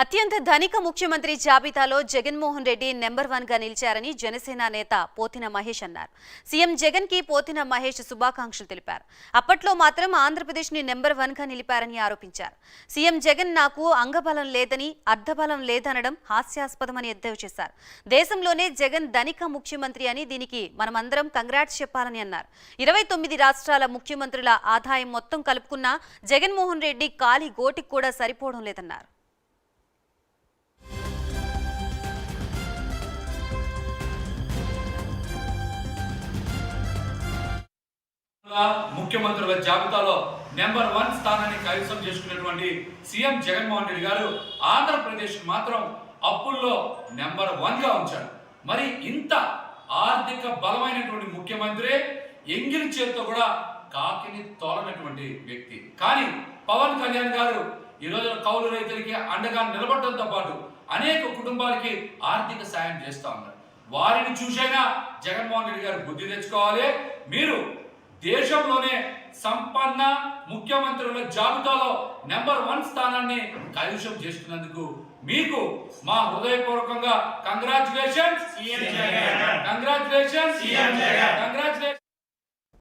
అత్యంత ధనిక ముఖ్యమంత్రి జాబితాలో జగన్మోహన్ రెడ్డి నెంబర్ వన్గా నిలిచారని జనసేన నేత పోతిన మహేష్ అన్నారు. సీఎం జగన్కి పోతిన మహేష్ శుభాకాంక్షలు తెలిపారు. అప్పట్లో మాత్రం ఆంధ్రప్రదేశ్ని నెంబర్ వన్గా నిలిపారని ఆరోపించారు. సీఎం జగన్ నాకు అంగబలం లేదని అర్ధబలం లేదనడం హాస్యాస్పదమని ఎద్దేవి చేశారు. దేశంలోనే జగన్ ధనిక ముఖ్యమంత్రి అని దీనికి మనమందరం కంగ్రాట్స్ చెప్పాలని అన్నారు. ఇరవై తొమ్మిది రాష్ట్రాల ముఖ్యమంత్రుల ఆదాయం మొత్తం కలుపుకున్నా జగన్మోహన్ రెడ్డి కాలి గోటికి కూడా సరిపోవడం లేదన్నారు. ముఖ్యమంత్రుల జాబితాలో నెంబర్ వన్ స్థానాన్ని కైవసం చేసుకున్నటువంటి సీఎం జగన్మోహన్ రెడ్డి గారు ఆంధ్రప్రదేశ్ మాత్రం అప్పుల్లో నెంబర్ వన్గా ఉంచారు. మరి ఇంత ఆర్థిక బలమైనటువంటి ముఖ్యమంత్రి ఎంగిలి చేతితో కూడా కాకిని తోలనటువంటి వ్యక్తి. కానీ పవన్ కళ్యాణ్ గారు ఈ కౌలు రైతులకి అండగా నిలబడటంతో పాటు అనేక కుటుంబాలకి ఆర్థిక సాయం చేస్తూ ఉన్నారు. వారిని చూసైనా జగన్మోహన్ రెడ్డి గారు బుద్ధి తెచ్చుకోవాలి. మీరు దేశంలోనే సంపన్న ముఖ్యమంత్రుల జాబితాలో నెంబర్ వన్ స్థానాన్ని కైవసం చేసుకున్నందుకు మీకు మా హృదయపూర్వకంగా కంగ్రాచులేషన్ కంగ్రాచులేషన్